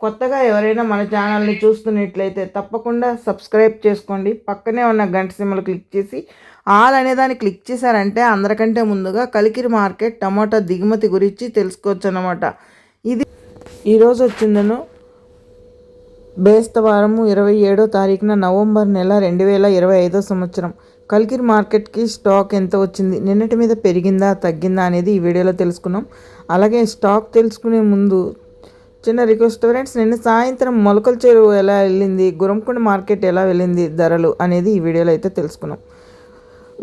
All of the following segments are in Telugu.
కొత్తగా ఎవరైనా మన ఛానల్ని చూస్తున్నట్లయితే తప్పకుండా సబ్స్క్రైబ్ చేసుకోండి. పక్కనే ఉన్న గంట సిమ్మలు క్లిక్ చేసి ఆల్ అనే దాన్ని క్లిక్ చేశారంటే అందరికంటే ముందుగా కలికిరి మార్కెట్ టమాటా దిగుమతి గురించి తెలుసుకోవచ్చు అన్నమాట ఇది ఈరోజు వచ్చిందను. బేస్తవారము ఇరవై ఏడో తారీఖున నవంబర్ నెల రెండు వేల ఇరవై ఐదో సంవత్సరం. కలికిరి మార్కెట్కి స్టాక్ ఎంత వచ్చింది? నిన్నటి మీద పెరిగిందా తగ్గిందా అనేది ఈ వీడియోలో తెలుసుకున్నాం. అలాగే స్టాక్ తెలుసుకునే ముందు చిన్న రిక్వెస్ట్ ఫ్రెండ్స్ నిన్న సాయంత్రం మొలకల చెరువు ఎలా వెళ్ళింది గురంకొండ మార్కెట్ ఎలా వెళ్ళింది ధరలు అనేది ఈ వీడియోలో అయితే తెలుసుకున్నాం.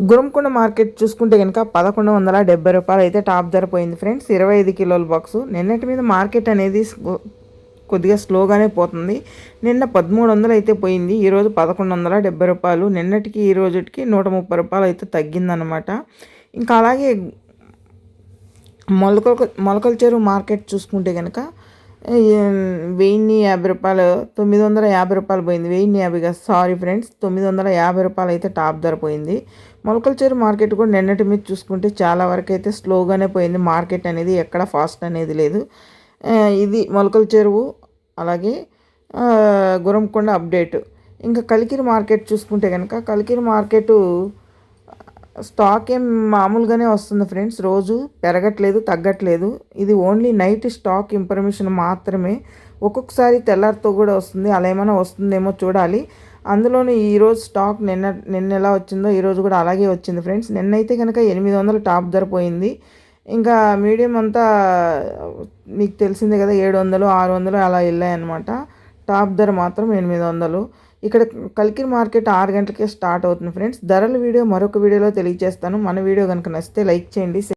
గురంకొండ మార్కెట్ చూసుకుంటే కనుక పదకొండు వందల డెబ్బై రూపాయలు అయితే టాప్ ధర పోయింది ఫ్రెండ్స్. ఇరవై ఐదు కిలోల బాక్సు నిన్నటి మీద మార్కెట్ అనేది కొద్దిగా స్లోగానే పోతుంది. నిన్న పదమూడు వందలు అయితే పోయింది. ఈరోజు పదకొండు వందల డెబ్బై రూపాయలు. నిన్నటికి ఈ రోజుకి నూట ముప్పై రూపాయలు అయితే తగ్గిందనమాట ఇంకా అలాగే మొలక మొలకల చెరువు మార్కెట్ చూసుకుంటే కనుక వెయ్యిన్ని యాభై రూపాయలు తొమ్మిది వందల యాభై రూపాయలు పోయింది. వెయ్యి యాభైగా సారీ ఫ్రెండ్స్ తొమ్మిది వందల యాభై రూపాయలు అయితే టాప్ ధర పోయింది. మొలకల్చేరు చెరువు మార్కెట్ కూడా నిన్నటి మీద చూసుకుంటే చాలా వరకు అయితే స్లోగానే పోయింది. మార్కెట్ అనేది ఎక్కడ ఫాస్ట్ అనేది లేదు. ఇది మొలకల చెరువు అలాగే గురంకొండ అప్డేట్. ఇంకా కలికిరి మార్కెట్ చూసుకుంటే కనుక కలికిరి మార్కెటు స్టాక్ ఏం మామూలుగానే వస్తుంది ఫ్రెండ్స్. రోజు పెరగట్లేదు తగ్గట్లేదు. ఇది ఓన్లీ నైట్ స్టాక్ ఇన్ఫర్మేషన్ మాత్రమే. ఒక్కొక్కసారి తెల్లారితో కూడా వస్తుంది. అలా ఏమైనా వస్తుందేమో చూడాలి. అందులోనే ఈరోజు స్టాక్ నిన్న నిన్న ఎలా వచ్చిందో ఈరోజు కూడా అలాగే వచ్చింది ఫ్రెండ్స్. నిన్నైతే కనుక ఎనిమిది వందలు టాప్ ధర పోయింది. ఇంకా మీడియం అంతా మీకు తెలిసిందే కదా ఏడు వందలు ఆరు వందలు అలా వెళ్ళాయన్నమాట. టాప్ ధర మాత్రం ఎనిమిది వందలు. ఇక్కడ కలికిరి మార్కెట్ ఆరు గంటలకే స్టార్ట్ అవుతుంది ఫ్రెండ్స్. ధరల వీడియో మరొక వీడియోలో తెలియజేస్తాను. మన వీడియో కనుక నచ్చితే లైక్ చేయండి